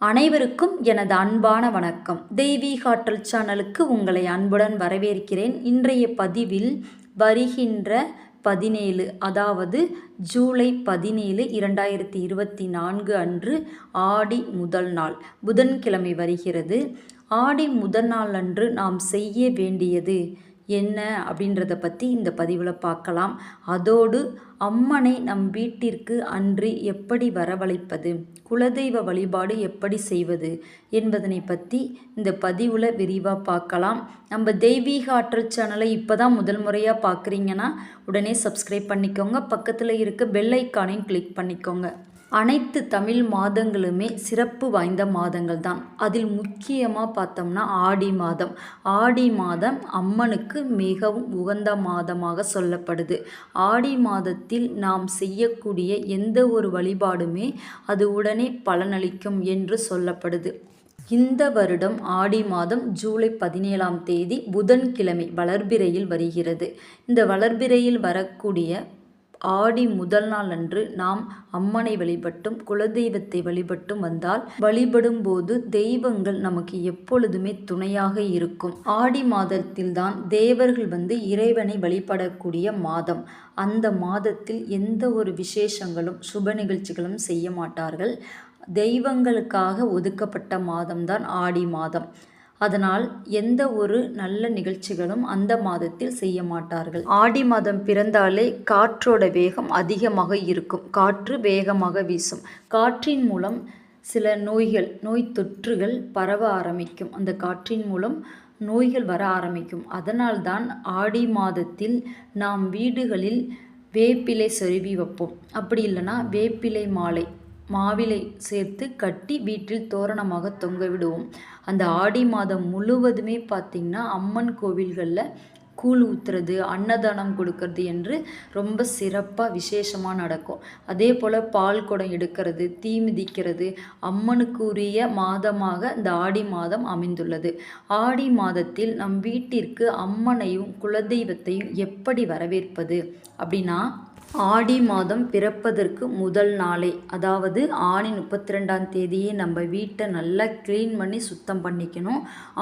அனைவருக்கும் எனது அன்பான வணக்கம். தெய்வீகாற்றல் சேனலுக்கு உங்களை அன்புடன் வரவேற்கிறேன். இன்றைய பதிவில் வருகின்ற பதினேழு அதாவது ஜூலை பதினேழு இரண்டாயிரத்தி இருபத்தி நான்கு அன்று ஆடி முதல் நாள் புதன்கிழமை வருகிறது. ஆடி முதல் நாள் அன்று நாம் செய்ய வேண்டியது என்ன அப்படின்றத பற்றி இந்த பதிவில் பார்க்கலாம். அதோடு அம்மனை நம் வீட்டிற்கு அன்று எப்படி வரவழைப்பது? குலதெய்வ வழிபாடு எப்படி செய்வது? என்பதனை பற்றி இந்த பதிவில் விரிவாக பார்க்கலாம். நம்ம தெய்வீக ஆற்றல் சேனலை இப்போ தான் முதல் முறையாக பார்க்குறீங்கன்னா உடனே சப்ஸ்கிரைப் பண்ணிக்கோங்க. பக்கத்தில் இருக்க பெல் ஐக்கானையும் கிளிக் பண்ணிக்கோங்க. அனைத்து தமிழ் மாதங்களுமே சிறப்பு வாய்ந்த மாதங்கள் தான் அதில் முக்கியமாக பார்த்தோம்னா ஆடி மாதம். ஆடி மாதம் அம்மனுக்கு மிகவும் உகந்த மாதமாக சொல்லப்படுது. ஆடி மாதத்தில் நாம் செய்யக்கூடிய எந்த ஒரு வழிபாடுமே அது உடனே பலனளிக்கும் என்று சொல்லப்படுது. இந்த வருடம் ஆடி மாதம் ஜூலை பதினேழாம் தேதி புதன்கிழமை வளர்பிறையில் வருகிறது. இந்த வளர்பிறையில் வரக்கூடிய ஆடி முதல் நாள் அன்று நாம் அம்மனை வழிபட்டும் குலதெய்வத்தை வழிபட்டும் வந்தால் வழிபடும் போது தெய்வங்கள் நமக்கு எப்பொழுதுமே துணையாக இருக்கும். ஆடி மாதத்தில்தான் தேவர்கள் வந்து இறைவனை வழிபடக்கூடிய மாதம். அந்த மாதத்தில் எந்த ஒரு விசேஷங்களும் சுப நிகழ்ச்சிகளும் செய்ய மாட்டார்கள். தெய்வங்களுக்காக ஒதுக்கப்பட்ட மாதம்தான் ஆடி மாதம். அதனால் எந்த ஒரு நல்ல நிகழ்ச்சிகளும் அந்த மாதத்தில் செய்ய மாட்டார்கள். ஆடி மாதம் பிறந்தாலே காற்றோட வேகம் அதிகமாக இருக்கும். காற்று வேகமாக வீசும். காற்றின் மூலம் சில நோய்கள் நோய் தொற்றுகள் பரவ ஆரம்பிக்கும். அந்த காற்றின் மூலம் நோய்கள் வர ஆரம்பிக்கும். அதனால்தான் ஆடி மாதத்தில் நாம் வீடுகளில் வேப்பிலை சொருவி வைப்போம். அப்படி இல்லைன்னா வேப்பிலை மாலை மாவிலை சேர்த்து கட்டி வீட்டில் தோரணமாக தொங்க விடுவோம் அந்த ஆடி மாதம் முழுவதுமே பார்த்திங்கன்னா அம்மன் கோவில்களில் கூழ் ஊற்றுறது அன்னதானம் கொடுக்கறது என்று ரொம்ப சிறப்பாக விசேஷமாக நடக்கும். அதே போல் பால் குடம் எடுக்கிறது தீ மிதிக்கிறது அம்மனுக்கு உரிய மாதமாக இந்த ஆடி மாதம் அமைந்துள்ளது. ஆடி மாதத்தில் நம் வீட்டிற்கு அம்மனையும் குலதெய்வத்தையும் எப்படி வரவேற்பது அப்படின்னா ஆடி மாதம் பிறப்பதற்கு முதல் நாளே. அதாவது ஆணி முப்பத்தி ரெண்டாம் தேதியே நம்ம வீட்டை நல்லா க்ளீன் பண்ணி சுத்தம் பண்ணிக்கணும்.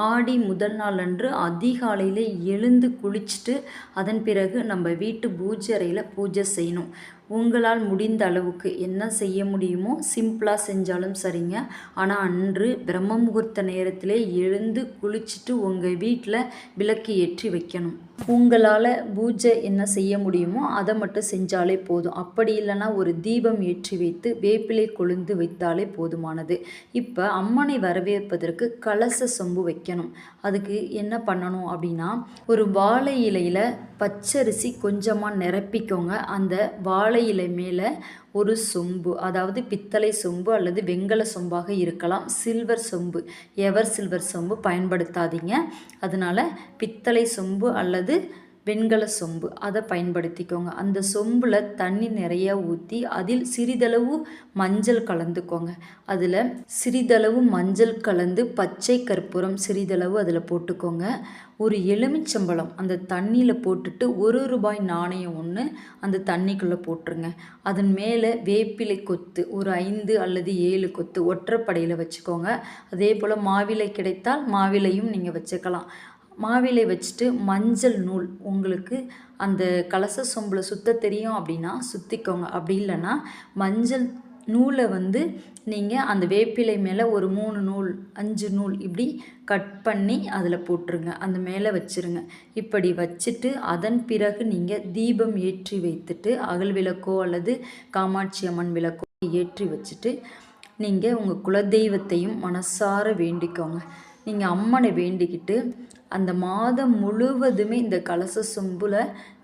ஆடி முதல் நாள் அன்று அதிகாலையில் எழுந்து குளிச்சுட்டு அதன் பிறகு நம்ம வீட்டு பூஜை அறையில் பூஜை செய்யணும். உங்களால் முடிந்த அளவுக்கு என்ன செய்ய முடியுமோ சிம்பிளாக செஞ்சாலும் சரிங்க. ஆனால் அன்று பிரம்ம முகூர்த்த நேரத்தில் எழுந்து குளிச்சுட்டு உங்கள் வீட்டில் விளக்கு ஏற்றி வைக்கணும். உங்களால் பூஜை என்ன செய்ய முடியுமோ அதை மட்டும் செஞ்சாலே போதும். அப்படி இல்லைன்னா ஒரு தீபம் ஏற்றி வைத்து வேப்பிலை கொழுந்து வைத்தாலே போதுமானது. இப்போ அம்மனை வரவேற்பதற்கு கலச சொம்பு வைக்கணும். அதுக்கு என்ன பண்ணணும் அப்படின்னா ஒரு வாழை இலையில் பச்சரிசி கொஞ்சமாக நிரப்பிக்கோங்க. அந்த வாழை இலை மேலே ஒரு சொம்பு அதாவது பித்தளை சொம்பு அல்லது வெங்கல சொம்பாக இருக்கலாம். சில்வர் சொம்பு எவர் சில்வர் சொம்பு பயன்படுத்தாதீங்க. அதனால் பித்தளை சொம்பு அல்லது வெண்கல சொம்பு. அதை பயன்படுத்திக்கோங்க. அந்த சொம்பில் தண்ணி நிறைய ஊற்றி அதில் சிறிதளவு மஞ்சள் கலந்துக்கோங்க. அதில் சிறிதளவு மஞ்சள் கலந்து பச்சை கற்பூரம் சிறிதளவு அதில் போட்டுக்கோங்க. ஒரு எலுமிச்சம்பழம் அந்த தண்ணியில் போட்டுட்டு ஒரு ரூபாய் நாணயம் ஒன்று அந்த தண்ணிக்குள்ளே போட்டுருங்க. அதன் மேலே வேப்பிலை கொத்து ஒரு ஐந்து அல்லது ஏழு கொத்து ஒற்றைப்படையில் வச்சுக்கோங்க. அதே போல் மாவிலை கிடைத்தால் மாவிலையும் நீங்கள் வச்சுக்கலாம். மாவிலை வச்சுட்டு மஞ்சள் நூல் உங்களுக்கு அந்த கலச சொம்பில் சுத்த தெரியும் அப்படின்னா சுற்றிக்கோங்க அப்படி இல்லைன்னா மஞ்சள் நூலை வந்து நீங்கள் அந்த வேப்பிலை மேலே ஒரு மூணு நூல் அஞ்சு நூல் இப்படி கட் பண்ணி அதில் போட்டுருங்க. அந்த மேலே வச்சுருங்க. இப்படி வச்சுட்டு அதன் பிறகு நீங்கள் தீபம் ஏற்றி வைத்துட்டு அகல் விளக்கோ அல்லது காமாட்சி அம்மன் விளக்கோ ஏற்றி வச்சுட்டு நீங்கள் உங்கள் குலதெய்வத்தையும் மனசார வேண்டிக்கோங்க. நீங்கள் அம்மனை வேண்டிக்கிட்டு அந்த மாதம் முழுவதுமே இந்த கலச சொம்பில்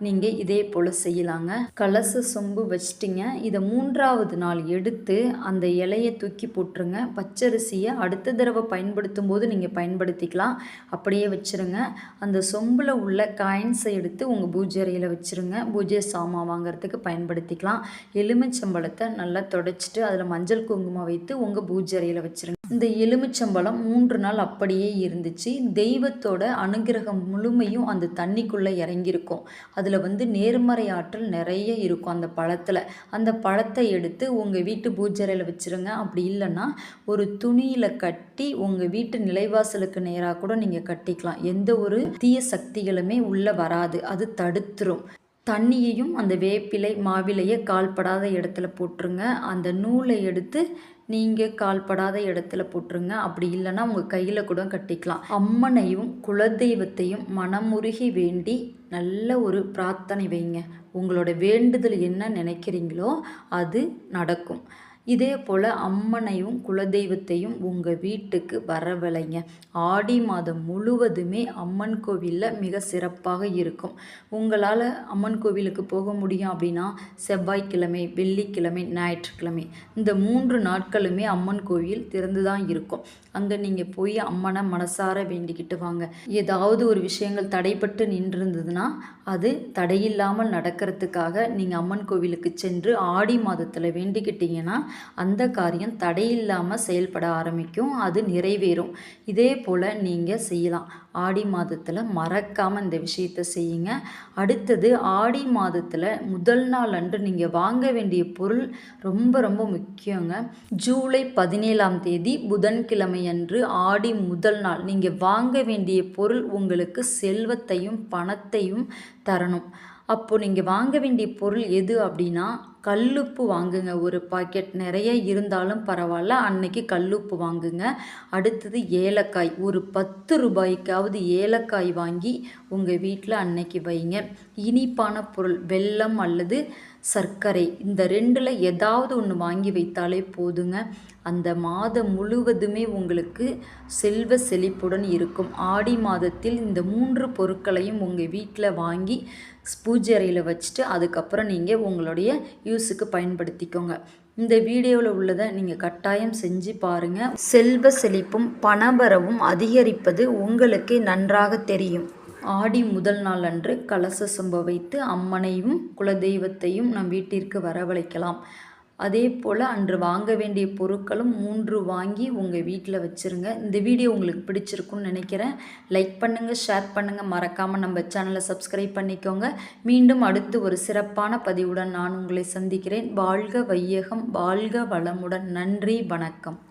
நீங்கள் இதே போல் செய்யலாங்க. கலச சொம்பு வச்சிட்டிங்க. இதை மூன்றாவது நாள் எடுத்து அந்த இலையை தூக்கி போட்டுருங்க. பச்சரிசியை அடுத்த தடவை பயன்படுத்தும் போது நீங்கள் பயன்படுத்திக்கலாம். அப்படியே வச்சுருங்க. அந்த சொம்பில் உள்ள காயின்ஸை எடுத்து உங்கள் பூஜை அறையில் வச்சுருங்க. பூஜை சாமான் வாங்குறதுக்கு பயன்படுத்திக்கலாம். எலுமிச்சம்பழத்தை நல்லா தொடச்சிட்டு அதில் மஞ்சள் குங்குமம் வைத்து உங்கள் பூஜை அறையில் வச்சுருங்க. இந்த எலுமிச்சம்பழம் மூன்று நாள் அப்படியே இருந்துச்சு. தெய்வத்தோட அனுகிரகம் முழுமையும் அந்த தண்ணிக்குள்ளே இறங்கியிருக்கும். அதில் வந்து நேர்மறை ஆற்றல் நிறைய இருக்கும் அந்த பழத்தில். அந்த பழத்தை எடுத்து உங்கள் வீட்டு பூஜரையில் வச்சுருங்க. அப்படி இல்லைன்னா ஒரு துணியில் கட்டி உங்கள் வீட்டு நிலைவாசலுக்கு நேராக கூட நீங்கள் கட்டிக்கலாம். எந்த ஒரு தீய சக்திகளுமே உள்ளே வராது. அது தடுத்துரும். தண்ணியையும் அந்த வேப்பிலை மாவிலையை கால்படாத இடத்துல போட்டுருங்க. அந்த நூலை எடுத்து நீங்கள் கால்படாத இடத்துல போட்டுருங்க. அப்படி இல்லைன்னா உங்கள் கையில் கூட கட்டிக்கலாம். அம்மனையும் குலதெய்வத்தையும் மனமுருகி வேண்டி நல்ல ஒரு பிரார்த்தனை வைங்க. உங்களோட வேண்டுதல் என்ன நினைக்கிறீங்களோ அது நடக்கும். இதே போல் அம்மனையும் குலதெய்வத்தையும் உங்கள் வீட்டுக்கு வரவழைங்க. ஆடி மாதம் முழுவதுமே அம்மன் கோவிலில் மிக சிறப்பாக இருக்கும். உங்களால் அம்மன் கோவிலுக்கு போக முடியும் அப்படின்னா செவ்வாய்க்கிழமை வெள்ளிக்கிழமை ஞாயிற்றுக்கிழமை இந்த மூன்று நாட்களுமே அம்மன் கோவில் திறந்து தான் இருக்கும். அங்கே நீங்கள் போய் அம்மனை மனசார வேண்டிக்கிட்டு வாங்க. ஏதாவது ஒரு விஷயங்கள் தடைப்பட்டு நின்றிருந்ததுன்னா அது தடையில்லாமல் நடக்கிறதுக்காக நீங்கள் அம்மன் கோவிலுக்கு சென்று ஆடி மாதத்தில் வேண்டிக்கிட்டீங்கன்னா அந்த காரியம் தடையில்லாமல் செயல்பட ஆரம்பிக்கும். அது நிறைவேறும். இதே போல் நீங்கள் செய்யலாம். ஆடி மாதத்தில் மறக்காமல் இந்த விஷயத்தை செய்யுங்க. அடுத்தது ஆடி மாதத்தில் முதல் நாள் அன்று நீங்கள் வாங்க வேண்டிய பொருள் ரொம்ப ரொம்ப முக்கியங்க. ஜூலை பதினேழாம் தேதி புதன்கிழமை அன்று ஆடி முதல் நாள் நீங்கள் வாங்க வேண்டிய பொருள் உங்களுக்கு செல்வத்தையும் பணத்தையும் தரணும். அப்போது நீங்கள் வாங்க வேண்டிய பொருள் எது அப்படின்னா கல்லுப்பு வாங்குங்க. ஒரு பாக்கெட் நிறைய இருந்தாலும் பரவாயில்ல. அன்னைக்கு கல்லுப்பு வாங்குங்க. அடுத்தது ஏலக்காய். ஒரு பத்து ரூபாய்க்காவது ஏலக்காய் வாங்கி உங்கள் வீட்டில் அன்னைக்கு வைங்க. இனிப்பான பொருள் வெல்லம் அல்லது சர்க்கரை. இந்த ரெண்டில் ஏதாவது ஒன்று வாங்கி வைத்தாலே போதுங்க. அந்த மாதம் முழுவதுமே உங்களுக்கு செல்வ செழிப்புடன் இருக்கும். ஆடி மாதத்தில் இந்த மூன்று பொருட்களையும் உங்கள் வீட்டில் வாங்கி பூஜை அறையில் வச்சுட்டு அதுக்கப்புறம் நீங்கள் உங்களுடைய யூஸுக்கு பயன்படுத்திக்கோங்க. இந்த வீடியோவில் உள்ளதை நீங்கள் கட்டாயம் செஞ்சு பாருங்கள் செல்வ செழிப்பும் பணபரவும் அதிகரிப்பது உங்களுக்கே நன்றாக தெரியும். ஆடி முதல் நாள் அன்று கலச சொம்ப வைத்து அம்மனையும் குலதெய்வத்தையும் நம் வீட்டிற்கு வரவழைக்கலாம். அதே போல் அன்று வாங்க வேண்டிய பொருட்களும் மூன்று வாங்கி உங்கள் வீட்டில் வச்சுருங்க. இந்த வீடியோ உங்களுக்கு பிடிச்சிருக்குன்னு நினைக்கிறேன். லைக் பண்ணுங்கள் ஷேர் பண்ணுங்கள் மறக்காமல் நம்ம சேனலை சப்ஸ்கிரைப் பண்ணிக்கோங்க. மீண்டும் அடுத்து ஒரு சிறப்பான பதிவுடன் நான் உங்களை சந்திக்கிறேன். வாழ்க வையகம் வாழ்க வளமுடன். நன்றி வணக்கம்.